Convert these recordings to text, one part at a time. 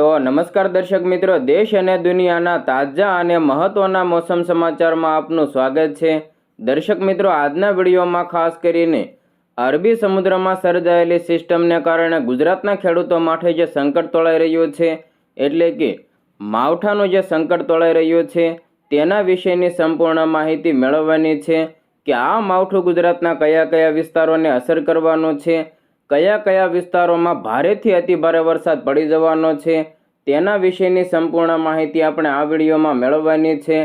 તો નમસ્કાર દર્શક મિત્રો, દેશ અને દુનિયાના તાજા અને મહત્વના મોસમ સમાચારમાં આપનું સ્વાગત છે. દર્શક મિત્રો, આજના વિડીયોમાં ખાસ કરીને અરબી સમુદ્રમાં સર્જાયેલી સિસ્ટમને કારણે ગુજરાતના ખેડૂતો માટે જે સંકટ તોળાઈ રહ્યું છે, એટલે કે માવઠાનું જે સંકટ તોળાઈ રહ્યું છે, તેના વિશેની સંપૂર્ણ માહિતી મેળવવાની છે કે આ માવઠું ગુજરાતના કયા કયા વિસ્તારોને અસર કરવાનું છે કયા કયા વિસ્તારોમાં ભારેથી અતિભારે વરસાદ પડી જવાનો છે તેના વિશેની સંપૂર્ણ માહિતી આપણે આ વિડીયોમાં મેળવવાની છે.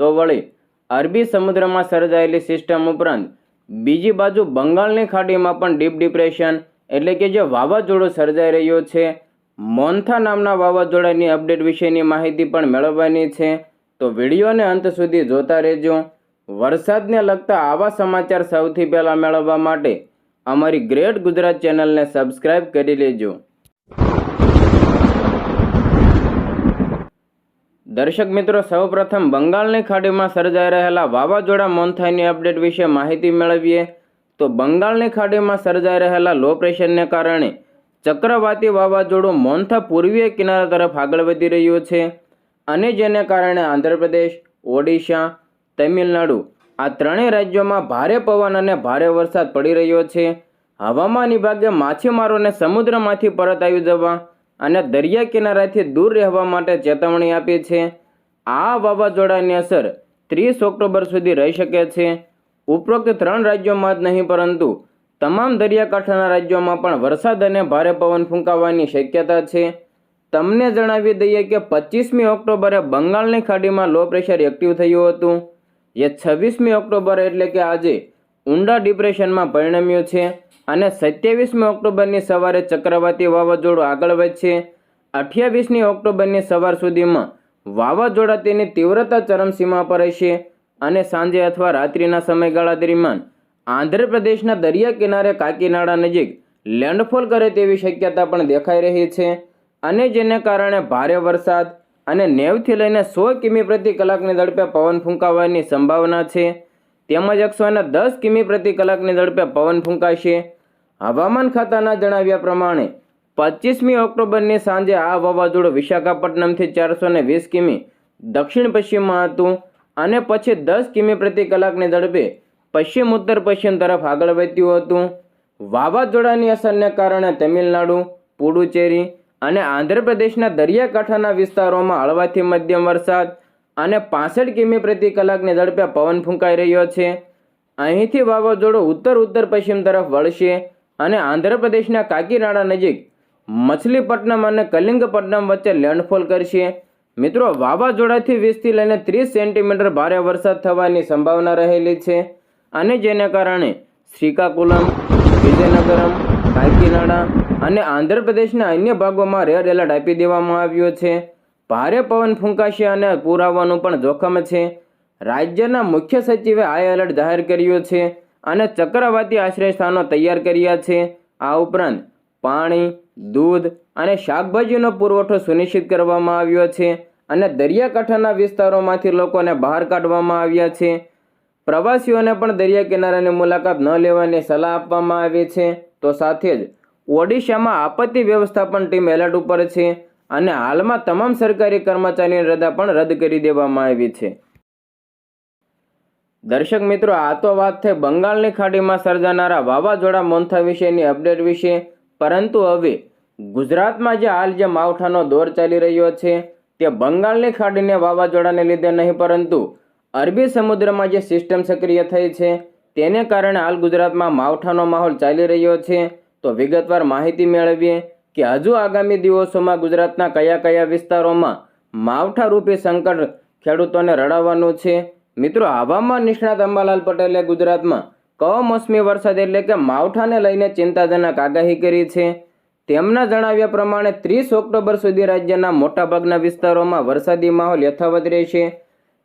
તો વળી, અરબી સમુદ્રમાં સર્જાયેલી સિસ્ટમ ઉપરાંત બીજી બાજુ બંગાળની ખાડીમાં પણ ડીપ ડિપ્રેશન એટલે કે જે વાવાઝોડું સર્જાઈ રહ્યું છે. મોન્થા નામના વાવાઝોડાની અપડેટ વિશેની માહિતી પણ મેળવવાની છે. તો વિડીયોને અંત સુધી જોતા રહેજો. વરસાદને લગતા આવા સમાચાર સૌથી પહેલાં મેળવવા માટે અમારી ગ્રેટ ગુજરાત ચેનલને સબસ્ક્રાઇબ કરી લેજો. દર્શક મિત્રો, સૌપ્રથમ બંગાળની ખાડીમાં સર્જાઈ રહેલા વાવાઝોડા મોન્થાઈની અપડેટ વિશે માહિતી મેળવીએ. તો બંગાળની ખાડીમાં સર્જાઈ રહેલા લો પ્રેશરને કારણે ચક્રવાતી વાવાઝોડું મોન્થા પૂર્વીય કિનારા તરફ આગળ વધી રહ્યું છે. અને જેને કારણે આંધ્રપ્રદેશ, ઓડિશા, તમિલનાડુ આ ત્રણેય રાજ્યોમાં ભારે પવન અને ભારે વરસાદ પડી રહ્યો છે. હવામાન વિભાગે માછીમારોને સમુદ્રમાંથી પરત આવી જવા અને દરિયા કિનારાથી દૂર રહેવા માટે ચેતવણી આપી છે. આ વાવાઝોડાની અસર ત્રીસ ઓક્ટોબર સુધી રહી શકે છે. ઉપરોક્ત ત્રણ રાજ્યોમાં જ નહીં, પરંતુ તમામ દરિયાકાંઠાના રાજ્યોમાં પણ વરસાદ અને ભારે પવન ફૂંકાવાની શક્યતા છે. તમને જણાવી દઈએ કે પચીસમી ઓક્ટોબરે બંગાળની ખાડીમાં લો પ્રેશર એક્ટિવ થયું હતું. જે છવ્વીસમી ઓક્ટોબર એટલે કે આજે ઊંડા ડિપ્રેશનમાં પરિણમ્યું છે અને સત્યાવીસમી ઓક્ટોબરની સવારે ચક્રવાતી વાવાઝોડું આગળ વધશે. અઠ્યાવીસમી ઓક્ટોબરની સવાર સુધીમાં વાવાઝોડા તેની તીવ્રતા ચરમસીમા પર હશે અને સાંજે અથવા રાત્રિના સમયગાળા દરમિયાન આંધ્રપ્રદેશના દરિયા કિનારે કાકીનાડા નજીક લેન્ડફોલ કરે તેવી શક્યતા પણ દેખાઈ રહી છે અને જેને કારણે ભારે વરસાદ અને નેવથી લઈને સો કિમી પ્રતિ કલાકની ઝડપે પવન ફૂંકાવાની સંભાવના છે. તેમજ એકસો અને દસ કિમી પ્રતિ કલાકની ઝડપે પવન ફૂંકાશે. હવામાન ખાતાના જણાવ્યા પ્રમાણે પચીસમી ઓક્ટોબરની સાંજે આ વાવાઝોડું વિશાખાપટ્ટનમથી ચારસો ને વીસ કિમી દક્ષિણ પશ્ચિમમાં હતું અને પછી દસ કિમી પ્રતિ કલાકની ઝડપે પશ્ચિમ ઉત્તર પશ્ચિમ તરફ આગળ વધ્યું હતું. વાવાઝોડાની અસરને કારણે તમિલનાડુ, પુડુચેરી અને આંધ્રપ્રદેશના દરિયાકાંઠાના વિસ્તારોમાં હળવાથી મધ્યમ વરસાદ અને પાસઠ કિમી પ્રતિ કલાકની ઝડપે પવન ફૂંકાઈ રહ્યો છે. અહીંથી વાવાઝોડું ઉત્તર ઉત્તર, પશ્ચિમ તરફ વળશે અને આંધ્રપ્રદેશના કાકીનાડા નજીક મછલીપટ્ટનમ અને કલિંગપટ્ટનમ વચ્ચે લેન્ડફોલ કરશે. મિત્રો, વાવાઝોડાથી વીસથી લઈને ત્રીસ સેન્ટીમીટર ભારે વરસાદ થવાની સંભાવના રહેલી છે અને જેને કારણે શ્રીકાકુલમ, વિજયનગરમ કાકીનાડા અને આંધ્રપ્રદેશના અન્ય ભાગોમાં રેડ એલર્ટ આપી દેવામાં આવ્યો છે. ભારે પવન ફૂંકાશે અને પૂર આવવાનું પણ જોખમ છે. રાજ્યના મુખ્ય સચિવે હાઈ એલર્ટ જાહેર કર્યો છે અને ચક્રવાતી આશ્રય સ્થાનો તૈયાર કર્યા છે. આ ઉપરાંત પાણી, દૂધ અને શાકભાજીનો પુરવઠો સુનિશ્ચિત કરવામાં આવ્યો છે અને દરિયાકાંઠાના વિસ્તારોમાંથી લોકોને બહાર કાઢવામાં આવ્યા છે. પ્રવાસીઓને પણ દરિયા કિનારાની મુલાકાત ન લેવાની સલાહ આપવામાં આવી છે. તો સાથે જ ઓડિશામાં આપત્તિ વ્યવસ્થાપન ટીમ એલર્ટ ઉપર છે અને હાલમાં તમામ સરકારી કર્મચારીની રજા પણ રદ કરી દેવામાં આવી છે. દર્શક મિત્રો, આ તો વાત થઈ બંગાળની ખાડીમાં સર્જાનારા વાવાઝોડા મોન્થા વિશેની અપડેટ વિશે. પરંતુ હવે ગુજરાતમાં જે હાલ જે માવઠાનો દોર ચાલી રહ્યો છે તે બંગાળની ખાડીને વાવાઝોડાને લીધે નહીં, પરંતુ અરબી સમુદ્રમાં જે સિસ્ટમ સક્રિય થઈ છે તેને કારણે હાલ ગુજરાતમાં માવઠાનો માહોલ ચાલી રહ્યો છે. તો વિગતવાર માહિતી મેળવીએ કે હજુ આગામી દિવસોમાં ગુજરાતના કયા કયા વિસ્તારોમાં માવઠારૂપી સંકટ ખેડૂતોને રડાવવાનું છે? મિત્રો, હવામાન નિષ્ણાત અંબાલાલ પટેલે ગુજરાતમાં કમોસમી વરસાદ એટલે કે માવઠાને લઈને ચિંતાજનક આગાહી કરી છે. તેમના જણાવ્યા પ્રમાણે ત્રીસ ઓક્ટોબર સુધી રાજ્યના મોટાભાગના વિસ્તારોમાં વરસાદી માહોલ યથાવત રહેશે.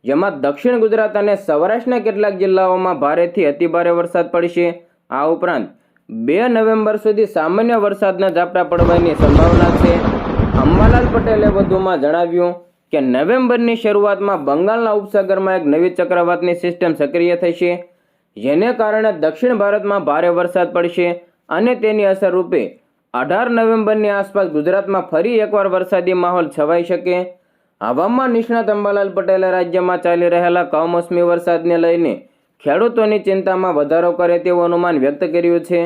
જેમાં દક્ષિણ ગુજરાત અને સૌરાષ્ટ્રના કેટલાક જિલ્લાઓમાં ભારેથી અતિભારે વરસાદ પડશે. આ ઉપરાંત, બે નવેમ્બર સુધી સામાન્ય વરસાદના ઝાપટા પડવાની સંભાવના છે. અંબાલાલ પટેલે વધુમાં જણાવ્યું કે, નવેમ્બરની શરૂઆતમાં બંગાળના ઉપસાગરમાં એક નવી ચક્રવાતની સિસ્ટમ સક્રિય થશે, જેને કારણે દક્ષિણ ભારતમાં ભારે વરસાદ પડશે અને તેની અસર રૂપે અઢાર નવેમ્બરની આસપાસ ગુજરાતમાં ફરી એકવાર વરસાદી માહોલ છવાઈ શકે. હવામાન નિષ્ણાત અંબાલાલ પટેલે રાજ્યમાં ચાલી રહેલા કમોસમી વરસાદને લઈને ખેડૂતોની ચિંતામાં વધારો કરે તેવું અનુમાન વ્યક્ત કર્યું છે.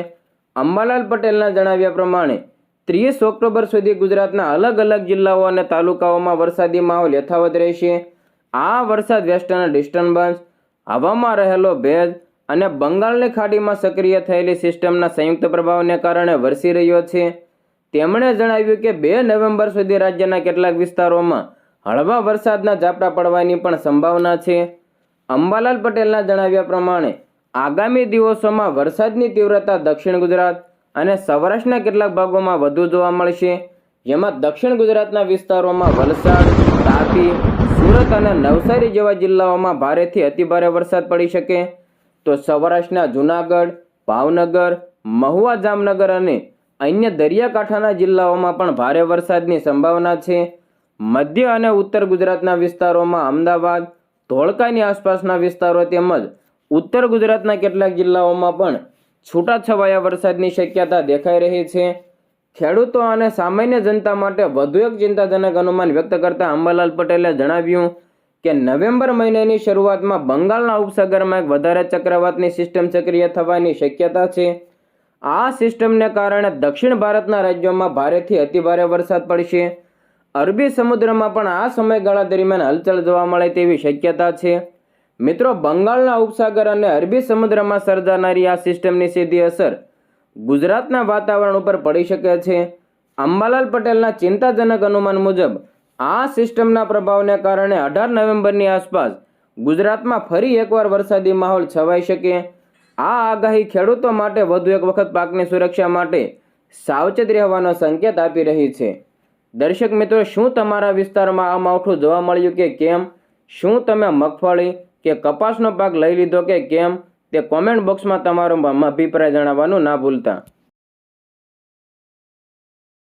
અંબાલાલ પટેલના જણાવ્યા પ્રમાણે, ત્રીસ ઓક્ટોબર સુધી ગુજરાતના અલગ અલગ જિલ્લાઓ અને તાલુકાઓમાં વરસાદી માહોલ યથાવત રહેશે. આ વરસાદ વેસ્ટર્ન ડિસ્ટર્બન્સ, હવામાં રહેલો ભેજ અને બંગાળની ખાડીમાં સક્રિય થયેલી સિસ્ટમના સંયુક્ત પ્રભાવને કારણે વરસી રહ્યો છે. તેમણે જણાવ્યું કે બે નવેમ્બર સુધી રાજ્યના કેટલાક વિસ્તારોમાં હળવા વરસાદના ઝાપટા પડવાની પણ સંભાવના છે. અંબાલાલ પટેલના જણાવ્યા પ્રમાણે, આગામી દિવસોમાં વરસાદની તીવ્રતા દક્ષિણ ગુજરાત અને સૌરાષ્ટ્રના કેટલાક ભાગોમાં વધુ જોવા મળશે. જેમાં દક્ષિણ ગુજરાતના વિસ્તારોમાં વલસાડ, તાપી, સુરત અને નવસારી જેવા જિલ્લાઓમાં ભારેથી અતિભારે વરસાદ પડી શકે. તો સૌરાષ્ટ્રના જુનાગઢ, ભાવનગર, મહુવા જામનગર અને અન્ય દરિયાકાંઠાના જિલ્લાઓમાં પણ ભારે વરસાદની સંભાવના છે. મધ્ય અને ઉત્તર ગુજરાતના વિસ્તારોમાં અમદાવાદ, ધોળકાની આસપાસના વિસ્તારો તેમજ ઉત્તર ગુજરાતના કેટલાક જિલ્લાઓમાં પણ છૂટાછવાયા વરસાદની શક્યતા દેખાઈ રહી છે. ખેડૂતો અને સામાન્ય જનતા માટે વધુ એક ચિંતાજનક અનુમાન વ્યક્ત કરતા અંબાલાલ પટેલે જણાવ્યું કે નવેમ્બર મહિનાની શરૂઆતમાં બંગાળના ઉપસાગરમાં એક વધારે ચક્રવાતની સિસ્ટમ સક્રિય થવાની શક્યતા છે. આ સિસ્ટમને કારણે દક્ષિણ ભારતના રાજ્યોમાં ભારેથી અતિભારે વરસાદ પડશે. અરબી સમુદ્રમાં પણ આ સમયગાળા દરમિયાન હલચલ જોવા મળે તેવી શક્યતા છે. મિત્રો, બંગાળના ઉપસાગર અને અરબી સમુદ્રમાં સર્જાનારી આ સિસ્ટમની સીધી અસર ગુજરાતના વાતાવરણ ઉપર પડી શકે છે. અંબાલાલ પટેલના ચિંતાજનક અનુમાન મુજબ, આ સિસ્ટમના પ્રભાવને કારણે અઢાર નવેમ્બરની આસપાસ ગુજરાતમાં ફરી એકવાર વરસાદી માહોલ છવાઈ શકે. આ આગાહી ખેડૂતો માટે વધુ એક વખત પાકની સુરક્ષા માટે સાવચેત રહેવાનો સંકેત આપી રહી છે. દર્શક મિત્રો, શું તમારા વિસ્તારમાં આ માવઠું જોવા મળ્યું કે કેમ? શું તમે મગફળી કે કપાસનો પાક લઈ લીધો કે કેમ? તે કોમેન્ટ બોક્સમાં તમારો અભિપ્રાય જણાવવાનું ના ભૂલતા.